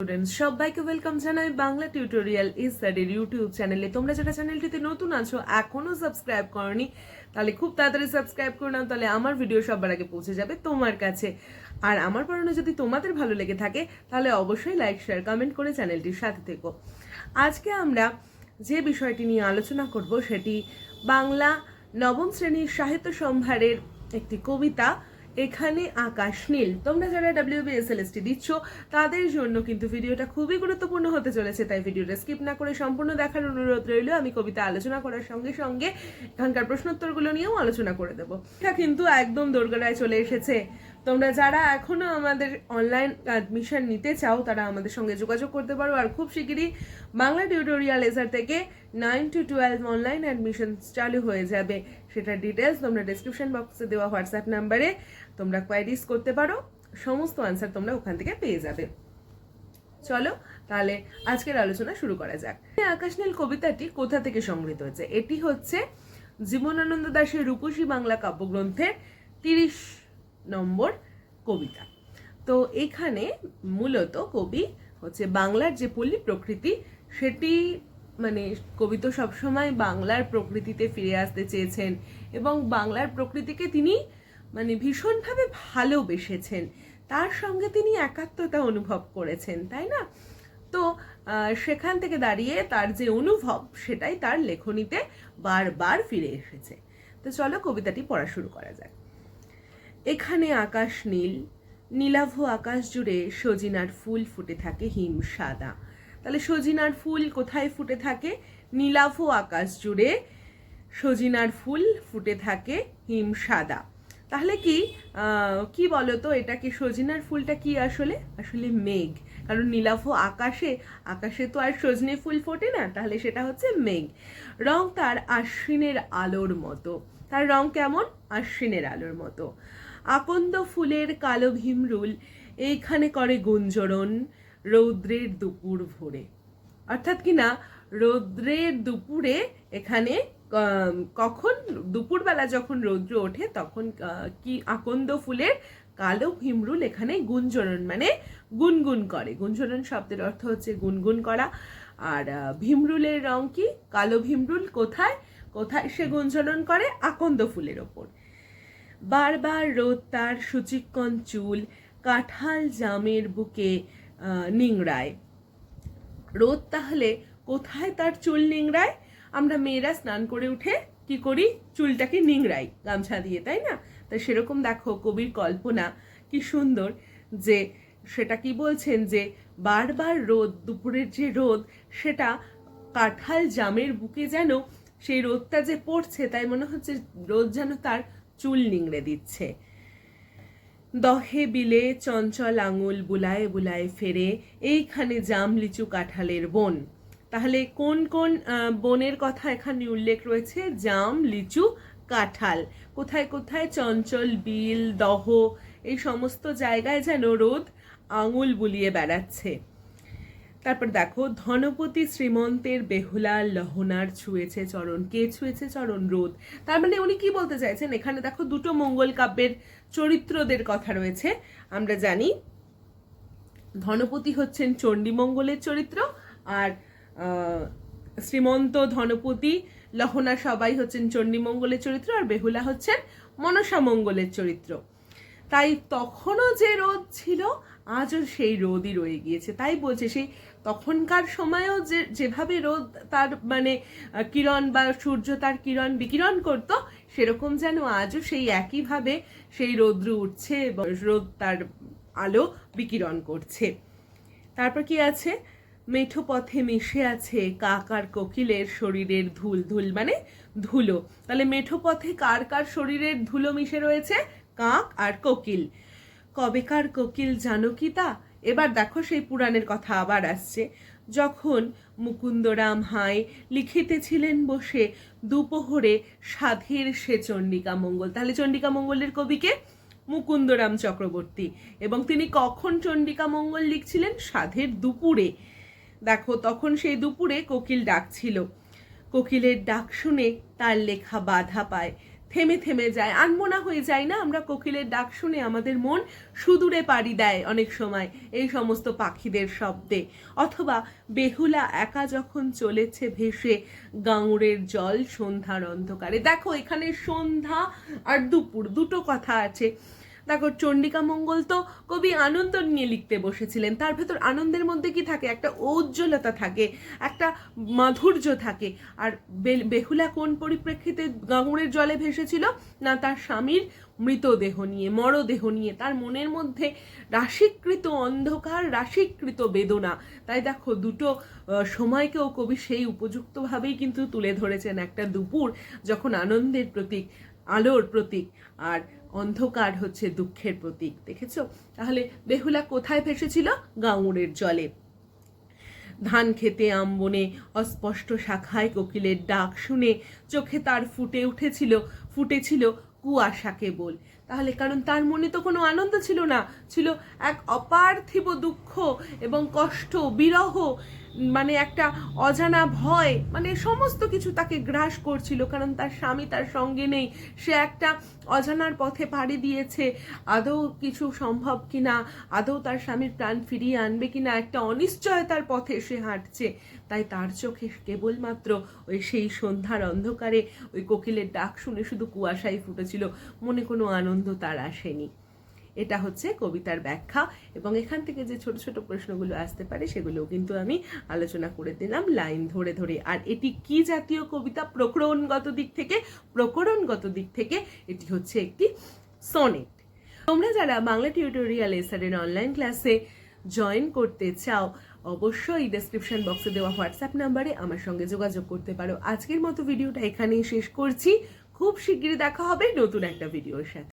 Students সবাইকে welcome জানাই Bangla tutorial ইসলাডির YouTube চ্যানেলে তোমরা যারা চ্যানেলটিতে নতুন আছো, এখনও সাবস্ক্রাইব করনি, তাহলে খুব তাড়াতাড়ি সাবস্ক্রাইব করে নাও, তাহলে আমার ভিডিও সবার আগে পৌঁছে যাবে তোমার কাছে। আর আমার পড়ানো যদি তোমাদের ভালো লেগে থাকে, তাহলে অবশ্যই লাইক শেয়ার কমেন্ট করে চ্যানেলটির সাথে থেকো। আজকে আমরা যে বিষয়টি নিয়ে আলোচনা করব, সেটি বাংলা নবম শ্রেণির সাহিত্য সম্ভারের একটি কবিতা এখানে আকাশ নীল। তোমরা যারা ডাব্লিউবিএসএলএসটি দিচ্ছ, তাদের জন্য কিন্তু ভিডিওটা খুবই গুরুত্বপূর্ণ হতে চলেছে, তাই ভিডিওটা স্কিপ না করে সম্পূর্ণ দেখার অনুরোধ রইল। আমি কবিতা আলোচনা করার সঙ্গে সঙ্গে এখানকার প্রশ্নোত্তরগুলো নিয়েও আলোচনা করে দেবো। এটা কিন্তু একদম দোরগোড়ায় চলে এসেছে। তোমরা যারা এখনও আমাদের অনলাইন অ্যাডমিশন নিতে চাও, তারা আমাদের সঙ্গে যোগাযোগ করতে পারো। আর খুব শিগগিরই বাংলা টিউটোরিয়াল এসার থেকে nine to twelve online admission চালু হয়ে যাবে। সেটার ডিটেলস তোমরা ডিসক্রিপশন বক্সে দেওয়া হোয়াটসঅ্যাপ নাম্বারে তোমরা কোয়ারিজ করতে পারো। সমস্ত আনসার তোমরা ওখান থেকে পেয়ে যাবে। চলো তাহলে আজকের আলোচনা শুরু করা যাক। এই আকাশনীল কবিতাটি কোথা থেকে সংগৃহীত হয়েছে? এটি হচ্ছে জীবনানন্দ দাশের রূপসী বাংলা কাব্যগ্রন্থের তিরিশ নম্বর কবিতা। তো এখানে মূলত কবি হচ্ছে বাংলার যে পল্লী প্রকৃতি, সেটি মানে কবি তো সবসময় বাংলার প্রকৃতিতে ফিরে আসতে চেয়েছেন এবং বাংলার প্রকৃতিকে তিনি মানে ভীষণভাবে ভালোবেসেছেন। তার সঙ্গে তিনি একাত্মতা অনুভব করেছেন, তাই না? তো সেখান থেকে দাঁড়িয়ে তার যে অনুভব, সেটাই তার লেখনীতে বারবার ফিরে এসেছে। তো চলো কবিতাটি পড়া শুরু করা যাক। এখানে আকাশ নীল, নীলাভ আকাশ জুড়ে সজিনার ফুল ফুটে থাকে হিম সাদা। তাহলে সজিনার ফুল কোথায় ফুটে থাকে? নীলাভ আকাশ জুড়ে সজিনার ফুল ফুটে থাকে হিম সাদা। তাহলে কি কি বলতো, এটা কি সজিনার ফুলটা কি আসলে? আসলে মেঘ। কারণ নীলাভ আকাশে আকাশে তো আর সজনে ফুল ফোটে না, তাহলে সেটা হচ্ছে মেঘ। রং তার আশ্বিনের আলোর মতো। তার রং কেমন? আশ্বিনের আলোর মতো। আকন্দ ফুলের কালো ভীমরুল, এইখানে করে গুঞ্জরণ। রৌদ্রের দুপুর ভোরে। অর্থাৎ কি না, রৌদ্রের দুপুরে এখানে কখন, দুপুরবেলা যখন রৌদ্র ওঠে তখন কি আকন্দ ফুলের কালো ভীমরুল এখানে গুঞ্জরণ মানে গুনগুন করে। গুঞ্জরণ শব্দের অর্থ হচ্ছে গুনগুন করা। আর ভীমরুলের রং কি? কালো ভীমরুল কোথায়? কোথায় সে গুঞ্জরণ করে? আকন্দ ফুলের ওপর। বারবার রোদ তার সুচিক্কন চুল, কাঁঠাল জামের বুকে নিংড়ায়। রোদ তাহলে কোথায় তার চুল নিংড়ায়? আমরা মেয়েরা স্নান করে উঠে কি করি? চুলটাকে নিংড়াই, গামছা দিয়ে, তাই না? তা সেরকম দেখো, কবির কল্পনা কি সুন্দর যে সেটা কি বলছেন যে বারবার রোদ, দুপুরের যে রোদ, সেটা কাঁঠাল জামের বুকে যেন সেই রোদটা যে পড়ছে, তাই মনে হচ্ছে রোদ যেন তার চুল নিংড়ে দিচ্ছে। দহে বিলে চঞ্চল আঙুল বুলায়ে বুলায়ে ফেরে, এইখানে জাম লিচু কাঁঠালের বন। তাহলে কোন কোন বনের কথা এখানে উল্লেখ রয়েছে? জাম, লিচু, কাঁঠাল। কোথায় কোথায়? চঞ্চল, বিল, দহ, এই সমস্ত জায়গায় যেন রোদ আঙুল বুলিয়ে বেড়াচ্ছে। তারপর দেখো, ধনপতি শ্রীমন্তের বেহুলা লহনার ছুঁয়েছে চরণ। কে ছুঁয়েছে চরণ রোদ? তার মানে উনি কি বলতে চাইছেন? এখানে দেখো দুটো মঙ্গল কাব্যের চরিত্রদের কথা রয়েছে। আমরা জানি ধনপতি হচ্ছেন চণ্ডীমঙ্গলের চরিত্র আর শ্রীমন্ত ধনপতি লহনা সবাই হচ্ছেন চণ্ডীমঙ্গলের চরিত্র আর বেহুলা হচ্ছেন মনসা মঙ্গলের চরিত্র। তাই তখনও যে রোদ ছিল আজও সেই রোদই রয়ে গিয়েছে। তাই বলছে সেই তখনকার সময়েও যে, যেভাবে রোদ তার মানে কিরণ বা সূর্য তার কিরণ বিকিরণ করত, সেরকম যেন আজও সেই একইভাবে সেই রৌদ্র উঠছে রোদ তার আলো বিকিরণ করছে। তারপর কি আছে? মেঠো পথে মিশে আছে কাক আর কোকিলের শরীরের ধুল ধুল মানে ধুলো। তাহলে মেঠো পথে কার কার শরীরের ধুলো মিশে রয়েছে? কাক আর কোকিল। কবেকার কোকিল জানো কি তা? এবার দেখো সেই পুরাণের কথা আবার আসছে। যখন মুকুন্দরাম হাই লিখিতেছিলেন বসে দুপোহরে সাধের সে চণ্ডিকা মঙ্গল। তাহলে চণ্ডিকা মঙ্গলের কবিকে মুকুন্দরাম চক্রবর্তী। এবং তিনি কখন চণ্ডিকা মঙ্গল লিখছিলেন? সাধের দুপুরে। দেখো, তখন সেই দুপুরে কোকিল ডাকছিল কোকিলের ডাক শুনে তার লেখা বাধা পায়। থেমে থেমে যায়। আনমোনা হয়ে যায় না, আমরা কোকিলের ডাক শুনে আমাদের মন সুদূরে পাড়ি দেয় অনেক সময়, এই সমস্ত পাখিদের শব্দে। অথবা বেহুলা একা যখন চলেছে ভেসে গাঙুরের জল সন্ধ্যার অন্ধকারে। দেখো, এখানে সন্ধ্যা আর দুপুর, দুটো কথা আছে। দেখো চণ্ডিকা মঙ্গল তো কবি আনন্দ নিয়ে লিখতে বসেছিলেন। তার ভেতর আনন্দের মধ্যে কি থাকে? একটা ঔজ্জ্বলতা থাকে, একটা মাধুর্য থাকে। আর বেহুলা কোন পরিপ্রেক্ষিতে গাঙুরের জলে ভেসেছিল? না, তার স্বামীর মৃতদেহ নিয়ে, মরদেহ নিয়ে। তার মনের মধ্যে রাশিকৃত অন্ধকার, রাশিকৃত বেদনা। তাই দেখো, দুটো সময়কেও কবি সেই উপযুক্তভাবেই কিন্তু তুলে ধরেছেন একটা দুপুর, যখন আনন্দের প্রতীক। আলোর প্রতীক আর অন্ধকার হচ্ছে দুঃখের প্রতীক, দেখেছ? তাহলে বেহুলা কোথায় ভেসেছিল? গাঙুরের জলে। ধান খেতে আম্বনে অস্পষ্ট শাখায় কোকিলের ডাক শুনে চোখে তার ফুটে উঠেছিল, ফুটেছিল কুয়াশা কেবল তাহলে, কারণ তার মনে তো কোনো আনন্দ ছিল না। ছিল এক অপার্থিব দুঃখ এবং কষ্ট, বিরহ মানে একটা অজানা ভয় মানে সমস্ত কিছু তাকে গ্রাস করছিল, কারণ তার স্বামী তার সঙ্গে নেই। সে একটা অজানার পথে পাড়ি দিয়েছে, আদৌ কিছু সম্ভব কিনা, আদৌ তার স্বামীর প্রাণ ফিরিয়ে আনবে কিনা, একটা অনিশ্চয়তার পথে সে হাঁটছে। তাই তার চোখে কেবলমাত্র ওই সেই সন্ধ্যার অন্ধকারে ওই কোকিলের ডাক শুনে শুধু কুয়াশাই ফুটেছিল। মনে কোনো আনন্দ তার আসেনি। এটা হচ্ছে কবিতার ব্যাখ্যা এবং এখান থেকে যে ছোট ছোট প্রশ্নগুলো আসতে পারে সেগুলোও কিন্তু আমি আলোচনা করে দিলাম লাইন ধরে ধরে। আর এটি কি জাতীয় কবিতা? প্রকরণগত দিক থেকে, প্রকরণগত দিক থেকে এটি হচ্ছে একটি সনেট। তোমরা যারা বাংলা টিউটোরিয়াল এসারের অনলাইন ক্লাসে জয়েন করতে চাও, অবশ্যই ডেসক্রিপশন বক্সে দেওয়া হোয়াটসঅ্যাপ নাম্বারে আমার সঙ্গে যোগাযোগ করতে পারো। আজকের মতো ভিডিওটা এখানেই শেষ করছি। খুব শিগগিরই দেখা হবে নতুন একটা ভিডিওর সাথে।